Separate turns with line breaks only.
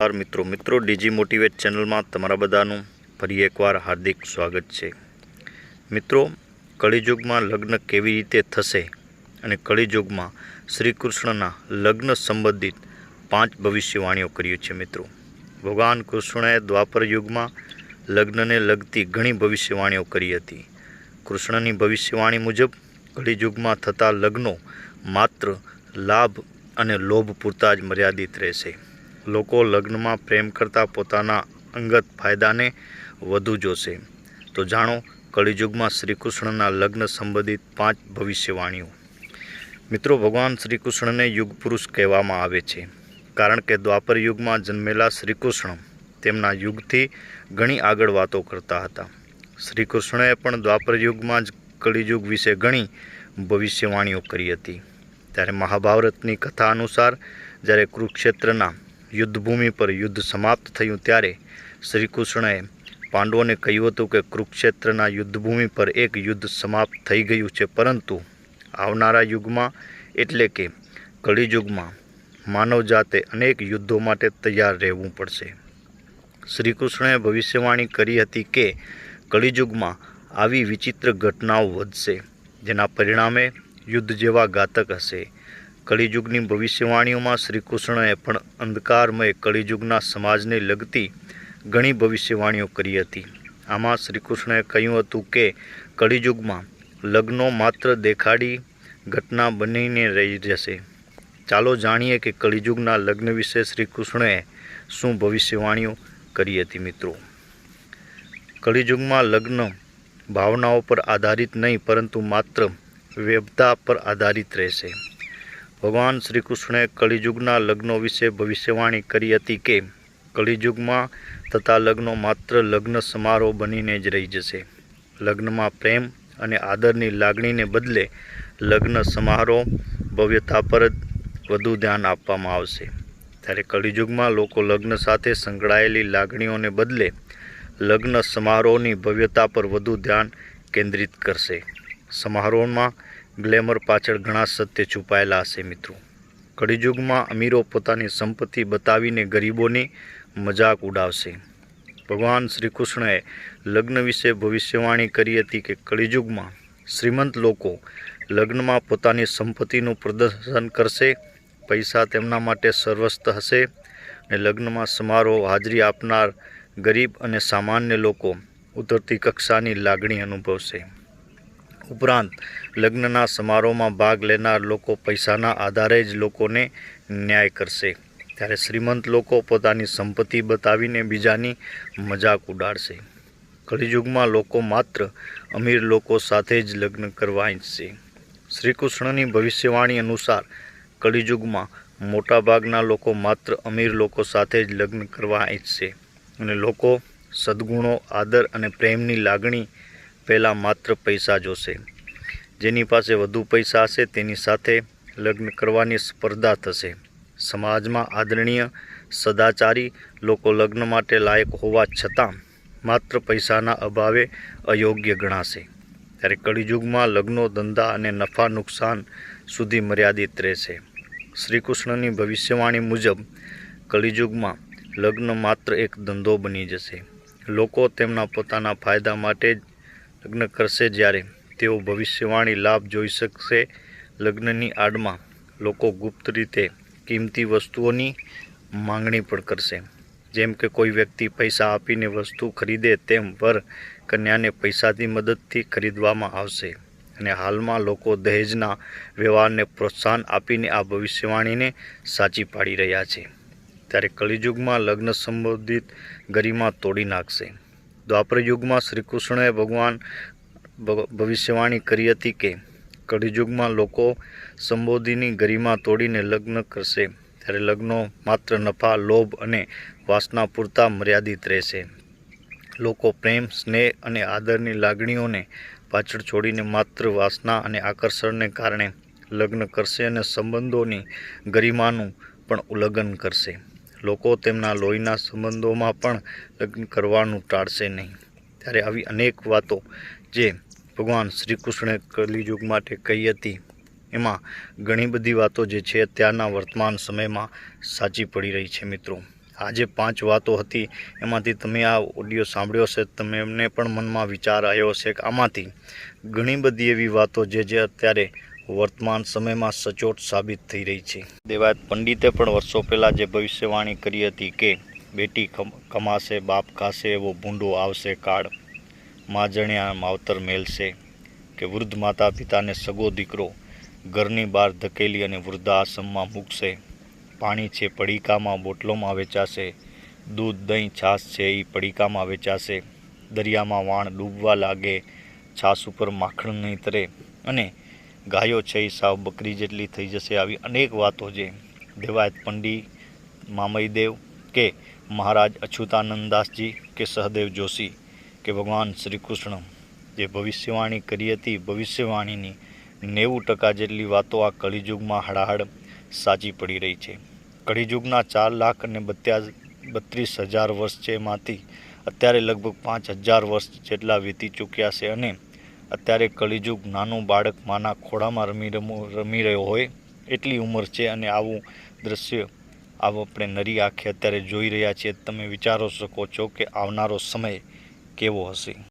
નમસ્કાર મિત્રો. મિત્રો ડીજી મોટિવેટ ચેનલમાં તમારા બધાનું ફરી એકવાર હાર્દિક સ્વાગત છે. મિત્રો, કળિયુગમાં લગ્ન કેવી રીતે થશે અને કળિયુગમાં શ્રી કૃષ્ણના લગ્ન સંબંધિત પાંચ ભવિષ્યવાણીઓ કર્યું છે મિત્રો. ભગવાન કૃષ્ણએ દ્વાપર યુગમાં લગ્નને લગતી ઘણી ભવિષ્યવાણીઓ કરી હતી. કૃષ્ણની ભવિષ્યવાણી મુજબ કળિયુગમાં થતા લગ્નો માત્ર લાભ અને લોભ પૂરતા જ મર્યાદિત રહેશે. લોકો લગ્નમાં પ્રેમ કરતાં પોતાના અંગત ફાયદાને વધુ જોશે. તો જાણો, કળિયુગમાં શ્રીકૃષ્ણના લગ્ન સંબંધિત પાંચ ભવિષ્યવાણીઓ. મિત્રો, ભગવાન શ્રીકૃષ્ણને યુગ પુરુષ કહેવામાં આવે છે. કારણ કે દ્વાપર યુગમાં જન્મેલા શ્રીકૃષ્ણ તેમના યુગથી ઘણી આગળ વાતો કરતા હતા. શ્રીકૃષ્ણએ પણ દ્વાપર યુગમાં જ કળિયુગ વિશે ઘણી ભવિષ્યવાણીઓ કરી હતી. ત્યારે મહાભારતની કથા અનુસાર જ્યારે કુરુક્ષેત્રના યુદ્ધભૂમિ પર યુદ્ધ સમાપ્ત થયું ત્યારે શ્રી કૃષ્ણએ પાંડવોને કહ્યું હતું કે કુરુક્ષેત્રના યુદ્ધભૂમિ પર એક યુદ્ધ સમાપ્ત થઈ ગયું છે, પરંતુ આવનારા યુગમાં એટલે કે કળિયુગમાં માનવજાતે અનેક યુદ્ધો માટે તૈયાર રહેવું પડશે. શ્રી કૃષ્ણએ ભવિષ્યવાણી કરી હતી કે કળિયુગમાં આવી વિચિત્ર ઘટનાઓ વધશે, જેના પરિણામે યુદ્ધ જેવા ઘાતક હશે. કળિયુગની ભવિષ્યવાણીઓમાં શ્રી કૃષ્ણએ પણ અંધકારમય કળિયુગના સમાજને લગતી ઘણી ભવિષ્યવાણીઓ કરી હતી. આમાં શ્રી કૃષ્ણએ કહ્યું હતું કે કળિયુગમાં લગ્નો માત્ર દેખાડી ઘટના બનીને રહી જશે. ચાલો જાણીએ કે કળિયુગના લગ્ન વિશે શ્રી કૃષ્ણએ શું ભવિષ્યવાણીઓ કરી હતી મિત્રો. કળિયુગમાં લગ્ન ભાવનાઓ પર આધારિત નહીં, પરંતુ માત્ર વેબતા પર આધારિત રહેશે. ભગવાન શ્રી કૃષ્ણે કળિયુગના લગ્નો વિશે ભવિષ્યવાણી કરી હતી કે કલિયુગમાં થતા લગ્નો માત્ર લગ્ન સમારોહ બનીને જ રહી જશે. લગ્નમાં પ્રેમ અને આદરની લાગણીને બદલે લગ્ન સમારોહ ભવ્યતા પર જ વધુ ધ્યાન આપવામાં આવશે. ત્યારે કલિયુગમાં લોકો લગ્ન સાથે સંકળાયેલી લાગણીઓને બદલે લગ્ન સમારોહની ભવ્યતા પર વધુ ધ્યાન કેન્દ્રિત કરશે. સમારોહમાં ગ્લેમર પાછળ ઘણા સત્ય છુપાયેલા હશે મિત્રો. કળિયુગમાં અમીરો પોતાની સંપત્તિ બતાવીને ગરીબોની મજાક ઉડાવશે. ભગવાન શ્રી કૃષ્ણએ લગ્ન વિશે ભવિષ્યવાણી કરી હતી કે કળિયુગમાં શ્રીમંત લોકો લગ્નમાં પોતાની સંપત્તિનું પ્રદર્શન કરશે, પૈસા તેમના માટે સર્વસ્થ હશે અને લગ્નમાં સમારોહ હાજરી આપનાર ગરીબ અને સામાન્ય લોકો ઉતરતી કક્ષાની લાગણી અનુભવશે. ઉપરાંત લગ્નના સમારોહમાં ભાગ લેનાર લોકો પૈસાના આધારે જ લોકોને ન્યાય કરશે. ત્યારે શ્રીમંત લોકો પોતાની સંપત્તિ બતાવીને બીજાની મજાક ઉડાડશે. કળિયુગમાં લોકો માત્ર અમીર લોકો સાથે જ લગ્ન કરવા ઈચ્છશે. શ્રી કૃષ્ણની ભવિષ્યવાણી અનુસાર કળિયુગમાં મોટાભાગના લોકો માત્ર અમીર લોકો સાથે જ લગ્ન કરવા ઈચ્છશે અને લોકો સદ્ગુણો, આદર અને પ્રેમની લાગણી પહેલાં માત્ર પૈસા જોશે. જેની પાસે વધુ પૈસા હશે તેની સાથે લગ્ન કરવાની સ્પર્ધા થશે. સમાજમાં આદરણીય, સદાચારી લોકો લગ્ન માટે લાયક હોવા છતાં માત્ર પૈસાના અભાવે અયોગ્ય ગણાશે. ત્યારે કળિયુગમાં લગ્નો, ધંધા અને નફા નુકસાન સુધી મર્યાદિત રહેશે. શ્રી કૃષ્ણની ભવિષ્યવાણી મુજબ કળિયુગમાં લગ્ન માત્ર એક ધંધો બની જશે. લોકો તેમના પોતાના ફાયદા માટે જ લગ્ન કરશે જ્યારે તેઓ ભવિષ્યવાણી લાભ જોઈ શકશે. લગ્નની આડમાં લોકો ગુપ્ત રીતે કિંમતી વસ્તુઓની માંગણી પણ કરશે. જેમ કે કોઈ વ્યક્તિ પૈસા આપીને વસ્તુ ખરીદે તેમ વર કન્યાને પૈસાની મદદથી ખરીદવામાં આવશે. અને હાલમાં લોકો દહેજના વ્યવહારને પ્રોત્સાહન આપીને આ ભવિષ્યવાણીને સાચી પાડી રહ્યા છે. ત્યારે કલિયુગમાં લગ્ન સંબંધિત ગરિમા તોડી નાખશે. દ્વાપર યુગમાં શ્રી કૃષ્ણએ ભગવાન ભવિષ્યવાણી કરી હતી કે કળિયુગમાં લોકો સંબોધિની ગરિમા તોડીને લગ્ન કરશે. ત્યારે લગ્નો માત્ર નફા, લોભ અને વાસના પૂરતા મર્યાદિત રહેશે. લોકો પ્રેમ, સ્નેહ અને આદરની લાગણીઓને પાછળ છોડીને માત્ર વાસના અને આકર્ષણને કારણે લગ્ન કરશે અને સંબંધોની ગરિમાનું પણ ઉલ્લંઘન કરશે. લોકો તેમના લોહીના સંબંધોમાં પણ લગ્ન કરવાનું ટાળશે નહીં. ત્યારે આવી અનેક વાતો જે ભગવાન શ્રી કૃષ્ણે કલિયુગ માટે કહી હતી, એમાં ઘણી બધી વાતો જે છે અત્યારના વર્તમાન સમયમાં સાચી પડી રહી છે મિત્રો. આ જે પાંચ વાતો હતી, એમાંથી તમે આ ઓડિયો સાંભળ્યો છે તમે એમને પણ મનમાં વિચાર આવ્યો છે કે આમાંથી ઘણી બધી એવી વાતો જે જે અત્યારે વર્તમાન સમયમાં સચોટ સાબિત થઈ રહી છે. દેવાયત પંડિતે પણ વર્ષો પહેલાં જે ભવિષ્યવાણી કરી હતી કે, બેટી કમાશે, બાપ ખાશે, એવો ભૂંડો આવશે કાળ. મા જણ્યા માવતર મેલશે. કે વૃદ્ધ માતા પિતાને સગો દીકરો ઘરની બહાર ધકેલી અને વૃદ્ધાશ્રમમાં મૂકશે. પાણી છે, પડીકામાં બોટલોમાં વેચાશે. દૂધ, દહીં, છાશ છે એ પડીકામાં વેચાશે. દરિયામાં વાણ ડૂબવા લાગે, છાશ ઉપર માખણ નહીં તરે. અને ગાયો છે એ સાવ બકરી જેટલી થઈ જશે આવી અનેક વાતો છે. દેવાયત પંડી મામઈદેવ કે મહારાજ અચ્યુતાનંદાસજી કે સહદેવ જોશી કે ભગવાન શ્રી કૃષ્ણ જે ભવિષ્યવાણી કરી હતી, ભવિષ્યવાણીની નેવું ટકા જેટલી વાતો આ કળિયુગમાં હડાહડ સાચી પડી રહી છે. કળિયુગના ચાર લાખ અને બત્યાસ, બત્રીસ હજાર વર્ષ છે એમાંથી અત્યારે લગભગ પાંચ હજાર વર્ષ જેટલા વીતી ચૂક્યા છે અને અત્યારે કળિયુગ નાનું બાળક માના ખોળામાં રમી રમો, રમી રહ્યો હોય એટલી ઉંમર છે અને આવું દ્રશ્ય આવું આપણે નરી આંખે અત્યારે જોઈ રહ્યા છીએ. તમે વિચારો શકો છો કે આવનારો સમય કેવો હશે?